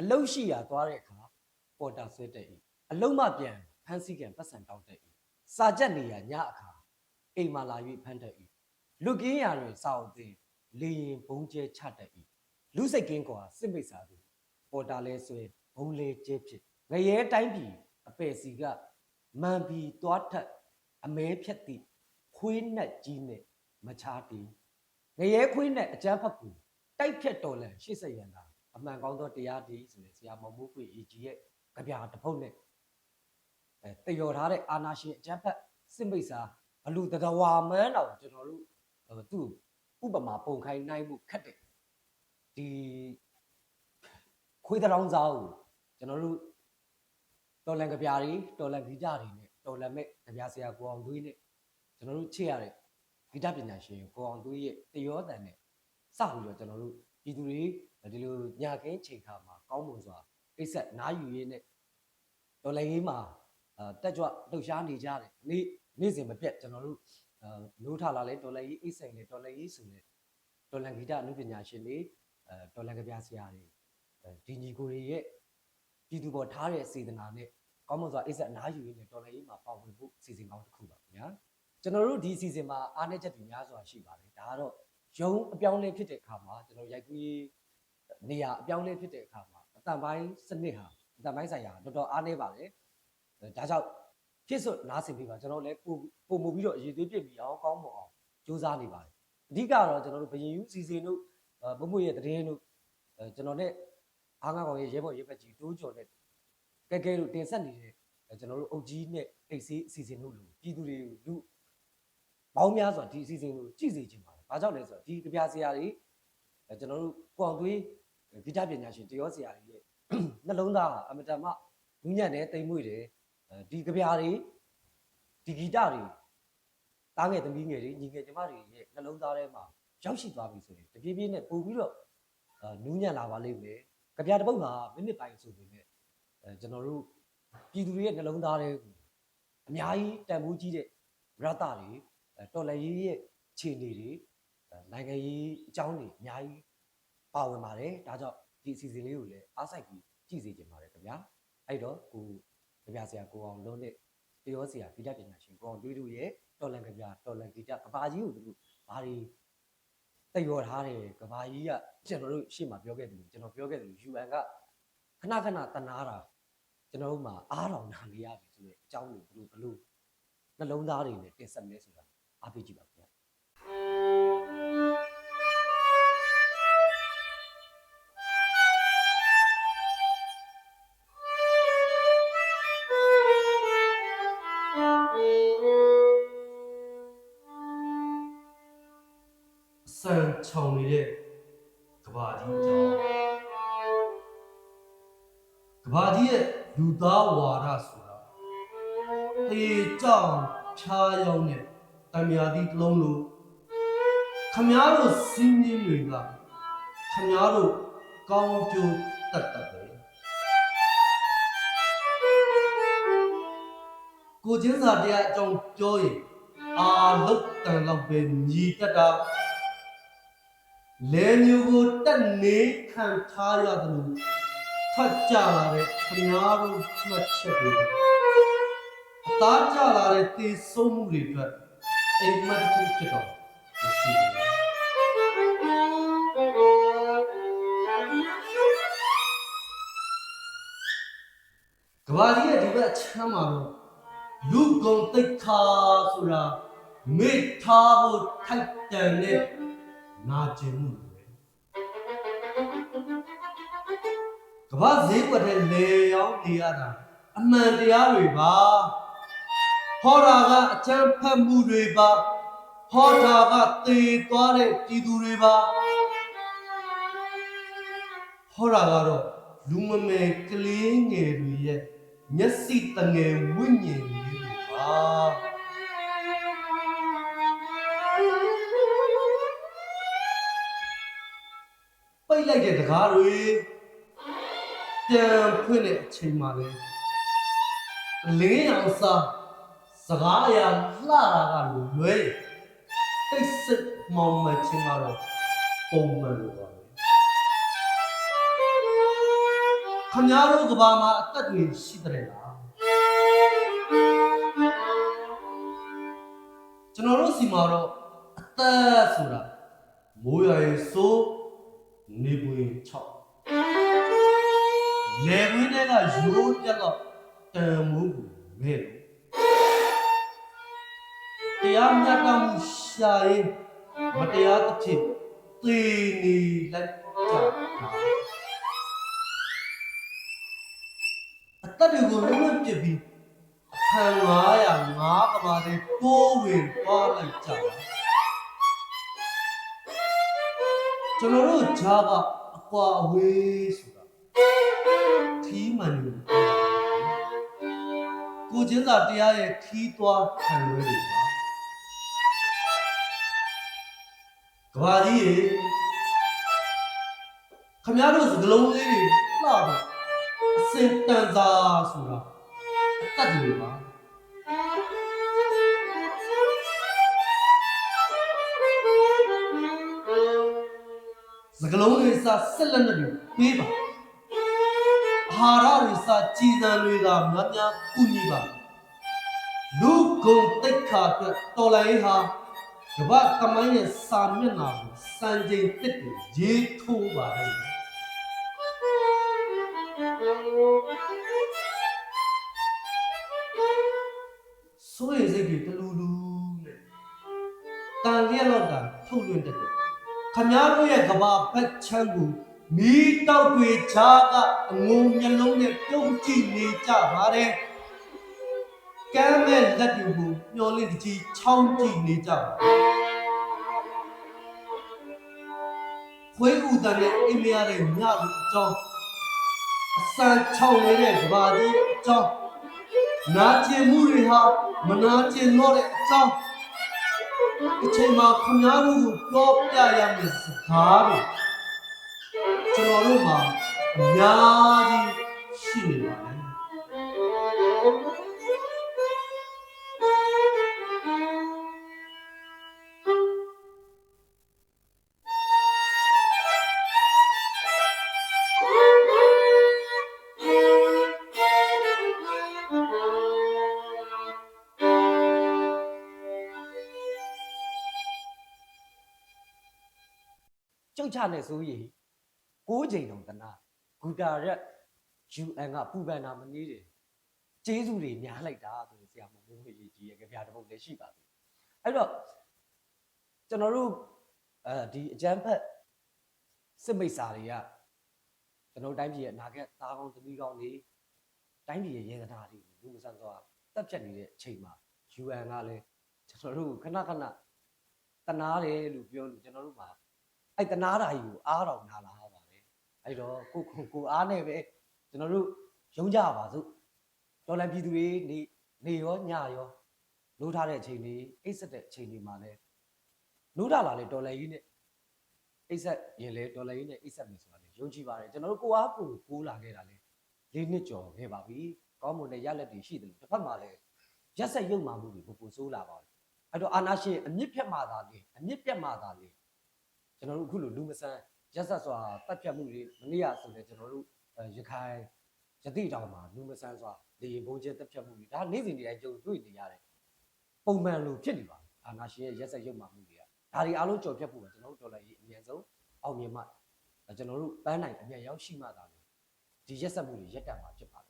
အလုတ်ရှိရသွားတဲ့အခါပေါ်တာဆွဲတက်၏အလုတ်မှပြန်ဖမ်းဆီးကံပတ်စံတောက်တက်၏စာကြက်နေရညအခါအိမ်မှလာ၍ဖမ်းတက်၏လူကင်းရာတွင်စာအုပ်သင်လေရင်ဘုံကျဲချတက်၏လူစိတ်ကင်းကွာစစ်မိတ်စာသည်ပေါ်တာလဲဆွဲဘုံလေကျဲဖြစ်ငရဲတိုင်းပြည်အပယ်စီကမန်ပြီးသွားထက်အမဲဖြက်သည့်ခွေးနှက်ကြီးနှင့်မချားတီငရဲခွေးနှက်အကျန်းဖက်ကူတိုက်ဖြတ်တော်လန်ရှေ့ဆက်ရန်သာ အမှန်ကောင်းသောတရားဒီဆိုတဲ့ဆရာမောင်မိုးခွေအေကြီးရဲ့ကြပြတစ်ပုတ်နဲ့အဲတယော်ထားတဲ့အာနာရှင်အကျန်းဖက်စစ်မိတ်စာဘလူတကဝါမန်းတော်ကျွန်တော်တို့ဟိုသူ့ဥပမာပုံခိုင်းနိုင်မှုခက်တယ်ဒီခွေးတောင်စားကိုကျွန်တော်တို့တော်လန်ကြပြတွေတော်လန်ဂီတတွေနဲ့တော်လန်မဲ့ကြပြဆရာကိုအောင်သွေးနဲ့ကျွန်တော်တို့ချစ်ရတဲ့ဂီတပညာရှင်ကိုအောင်သွေးရဲ့တယောတန်နဲ့စပြီးတော့ကျွန်တော်တို့ပြည်သူတွေ ဒီလိုညာခင်းချိန်ခါမှာကောင်းမွန်စွာအိတ်ဆက်နားယူရင်းနဲ့တော်လန်ရေးမှာအာတက်ကြွလှုပ်ရှားနေကြတယ်နေ့နေ့စဉ်မပြတ်ကျွန်တော်တို့အာနိုးထလာလဲတော်လန်ရေးအိတ်ဆိုင်လဲတော်လန်ရေးဆိုလဲတော်လန်ဂီတအမှုပညာရှင်တွေအဲတော်လန်ကြပြဆရာတွေအဲဒီညီကိုတွေရဲ့ပြည်သူပေါ်ထားတဲ့စေတနာနဲ့ကောင်းမွန်စွာအိတ်ဆက်နားယူရင်းနဲ့တော်လန်ရေးမှာပါဝင်ဖို့စီစဉ်ကောင်းတစ်ခုပါခင်ဗျာကျွန်တော်တို့ဒီစီစဉ်မှာအားနည်းချက်တွေများစွာရှိပါတယ်ဒါကတော့ရုံအပြောင်းလဲဖြစ်တဲ့အခါမှာကျွန်တော်ရိုက်ကူးရေး နေရာအပြောင်းလဲဖြစ်တဲ့အခါမှာအတန်ပိုင်းစနစ်ဟာအတန်ပိုင်းဆိုင်ရာတော်တော်အားနည်းပါတယ်အဲဒါကြောင့်ဖြစ်စွနားဆင်ပြီးပါကျွန်တော်လည်းပို့ပို့မှုပြီးတော့အရေးသွေးပြစ်ပြီးအောင်ကောင်းမွန်အောင်ကြိုးစားနေပါတယ်အဓိကတော့ကျွန်တော်တို့ဘရင်ယူစီစဉ်တို့အဲမမွေရဲ့တရင်တို့အဲကျွန်တော်နဲ့အားငါကောင်ရဲ့ရဲဘော်ရဲဘက်ကြီးတိုးကျော်နဲ့ကဲကဲတို့တင်ဆက်နေတဲ့အဲကျွန်တော်တို့အုပ်ကြီးနဲ့အိတ်ဆေးအစီအစဉ်တို့လူပြည်သူတွေလူပေါင်းများစွာဒီအစီအစဉ်ကိုကြည့်စေချင်ပါတယ်။ဘာကြောင့်လဲဆိုတော့ဒီကြပြဆရာတွေအဲကျွန်တော်တို့ကိုအောင်သွေး ဂီတပညာရှင်တရောဆရာကြီးရဲ့နှလုံးသားဟာအမတန်မှနူးညံ့တယ်တိမ်မွေ့တယ်အဲဒီကြပြားတွေဒီဂီတတွေတားငယ်သမီးငယ်တွေညီငယ်ကျမတွေရဲ့နှလုံးသားထဲမှာရောက်ရှိသွားပြီဆိုရင်တပြေးပြေးနဲ့ပို့ပြီးတော့အာနူးညံ့လာပါလိမ့်မယ်ကြပြားတစ်ပုဒ်ဟာမိနစ်ပိုင်းဆိုပေမဲ့အဲကျွန်တော်တို့ပြည်သူတွေရဲ့နှလုံးသားထဲကိုအများကြီးတန်ဖိုးကြီးတဲ့ရတတွေအဲတော်လည်းရေးရဲ့ခြေနေတွေအဲနိုင်ငံရေးအကြောင်းတွေအများကြီး ပါဝင်ပါတယ်ဒါကြောင့်ဒီအစီအစဉ်လေးကိုလည်းအားစိုက်ပြီးကြည့်စေချင်ပါတယ်ခင်ဗျာအဲ့တော့ကိုကြပြဆရာကိုအောင်လုံးနဲ့တရောဆရာဂီတပညာရှင်ကိုအောင်တွေးတို့ရဲ့တော်လန်ကြပြတော်လန်ဂီတကဘာကြီးကိုသူတို့ဘာတွေတရောထားတယ်ကဘာကြီးကကျွန်တော်တို့ရှေ့မှာပြောခဲ့တယ်လို့ကျွန်တော်ပြောခဲ့တယ်လို့ UN ကခဏခဏတနာတာကျွန်တော်တို့မှာအားတော်နာနေရပြီဆိုတဲ့အကြောင်းကိုသူတို့ဘလို့နှလုံးသားတွေနဲ့တင်ဆက်မယ်ဆိုတာအားပေးကြည့်ပါ ခင်ဗျာစံချောင်နေတဲ့ကဘာကြီးအကြောင်းကဘာကြီးရဲ့လူသားဝါဒဆိုတာအေးကြောင်ဖြားရောက်တဲ့တံမြာတိတစ်လုံးလို့ခမားတို့စင်းရင်းတွေကခမားတို့ကောင်းကျိုးတတ်တတ်ပဲကိုချင်းစာတရားအကြောင်းပြောရင်အာလုတ်တန်လောက်ပဲညီတက်တာ လဲမျိုးကိုတက်နေခံထားရတယ်လို့ဖတ်ကြလာတဲ့ခင်ဗျားတို့မှတ်ချက်တွေအသားကြလာတဲ့သေဆုံးမှုတွေအတွက်အိမ်မက်တစ်ခုဖြစ်တော့မရှိဘူးကဘာကြီးရဲ့ဒီဘက်အချမ်းမှာတော့လူကုန်တိတ်ခါဆိုတာမေ့ထားဖို့ထိုက်တန်တဲ့ နာကျင်မှုတွေကမ္ဘာဈေးကွက်တဲ့လေရောက်နေရတာအမှန်တရားတွေပါဟောတာကအချမ်းဖတ်မှုတွေပါဟောတာကသေသွားတဲ့ပြည်သူတွေပါဟောတာကတော့လူမမယ်ကလေးငယ်တွေရဲ့မျက်စိတငယ်ဝိညာဉ်လေးတွေပါ လိုက်တဲ့တကားတွေပြန်ဖွင့်တဲ့အချိန်မှာပဲလင်းအောင်စားစကားအရာလှတာကလူလွဲတိတ်စစ်မောင်မချင်းကတော့ပုံမှန်လိုပါပဲခမများတို့ကဘာမှာအသက်တွေရှိတဲ့လားကျွန်တော်တို့စီမှာတော့အသက်ဆိုတာမိုးရွာရင်စိုး နေပွင့်6လေဝင်းတွေကရိုးပြတ်တော့တန်မိုးကိုမဲ့လို့တရားမြတ်တမှုရှာရင်မတရားတစ်ဖြစ်သေနေလိုက်ကြတာအသက်တွေကိုလုံးဝပြစ်ပြီးအဖန်900ငါးကဘာတွေတိုးဝင်သွားလိုက်ကြတာ ကျွန်တော်တို့ဂျာကအကွာအဝေးဆိုတာထီးမှန်နေလို့ကိုချင်းစာတရားရဲ့ထီးသွားခံလွဲတွေပါကဘာကြီးရေခမရတို့စကလုံးလေးတွေလှတော့အစင်တန်စာဆိုတာအတတ်တွေပါ စကလုံးတွေစာဆက်လက်နဲ့တွေပေးပါအာဟာရတွေစာကြည်စံတွေကများများကုညီပါလူကုန်တိတ်ခါအတွက်တော်လိုင်းဟာကမ္ဘာကမိုင်းရဲ့စာမျက်နှာကိုစံချိန်တစ်တွေရေးထိုးပါလေဆိုရင်စိတ်တွေတလူလူနဲ့တန်လျက်တော့တာထုတ်လွှင့်တတ်တယ် ခမားတို့ရဲ့ကဘာဖက်ချမ်းကိုမီးတောက်တွေချာကအငုံမျက်လုံးနဲ့ပြုံးကြည့်နေကြပါတယ်ကမ်းမဲ့လက်တွေကိုမျောလင့်တကြီးချောင်းကြည့်နေကြပါခွေးဥတန်နဲ့အိမ်မရတဲ့ညလူအကြောင်းအစမ်းချောင်းနေတဲ့ကဘာကြီးအကြောင်းနာကျင်မှုတွေဟာမနာကျင်တော့တဲ့အကြောင်း အချိန်မှာခမားတို့ကိုပြောပြရမယ့်စကားတွေကျွန်တော်တို့မှာအများကြီးရှိနေပါတယ် ကျုပ်ချနဲ့ဆိုရင်ကိုးချိန်တောင်တနာဂူတာရက် UN ကပူပန်တာမနေတယ်ကျေးဇူးတွေများလိုက်တာဆိုရင်ဆရာမမိုးမေကြီးကြီးရဲ့ကြပြတစ်ပုဒ်လည်းရှိပါပြီအဲ့တော့ကျွန်တော်တို့အဲဒီအကြမ်းဖက်စစ်မိတ်စာတွေကကျွန်တော်တို့တိုင်းပြည်ရဲ့အနာဂတ်သားကောင်းသမီးကောင်းတွေတိုင်းပြည်ရဲ့ရေသနာတွေကိုလူမဆန်စွာတက်ဖြတ်နေတဲ့အချိန်မှာ UN ကလည်းကျွန်တော်တို့ခဏခဏတနာတယ်လို့ပြောလို့ကျွန်တော်တို့မှာ အဲ့တနာတာကြီးကိုအားတော်နာလာပါတယ်အဲ့တော့ကိုကိုကိုအားနဲ့ပဲကျွန်တော်တို့ယုံကြပါစို့တော်လန်ပြည်သူတွေနေနေရောညရောလို့ထားတဲ့အချိန်လေးအိတ်ဆက်တဲ့အချိန်လေးမှာလဲလို့ထားလာလေတော်လန်ကြီးနဲ့အိတ်ဆက်ရင်လဲတော်လန်ကြီးနဲ့အိတ်ဆက်မယ်ဆိုတာလေယုံကြည်ပါတယ်ကျွန်တော်တို့ကိုအားကိုကိုးလာခဲ့တာလေလေးနှစ်ကျော်ခဲ့ပါပြီကောင်းမွန်တဲ့ရလက်တွေရှိတယ်လို့တစ်ဖက်မှာလဲရက်ဆက်ရုပ်မာမှုတွေပိုပိုဆိုးလာပါတယ်အဲ့တော့အာနာရှင်အမြင့်ဖြတ်မှသာလေအမြင့်ပြတ်မှသာလေ ကျွန်တော်တို့အခုလိုလူမဆန်ရက်ဆက်စွာတက်ဖြတ်မှုတွေမနေ့ကဆိုလည်းကျွန်တော်တို့အဲရခိုင်ယတိတောင်မှာလူမဆန်စွာလေရင်ဘုံကျဲတက်ဖြတ်မှုတွေဒါနေ့စဉ်နေ့တိုင်းကြုံတွေ့နေရတယ်ပုံမှန်လိုဖြစ်နေပါအာနာရှင်ရဲ့ရက်ဆက်ရုပ်မှမှုတွေကဒါတွေအားလုံးကြော်ဖြတ်ဖို့ကကျွန်တော်တို့ဒေါ်လာကြီးအမြန်ဆုံးအောင်မြင်မှကျွန်တော်တို့ပန်းနိုင်အမြန်ရောက်ရှိမှသာလေဒီရက်ဆက်မှုတွေရက်တန့်မှာဖြစ်ပါ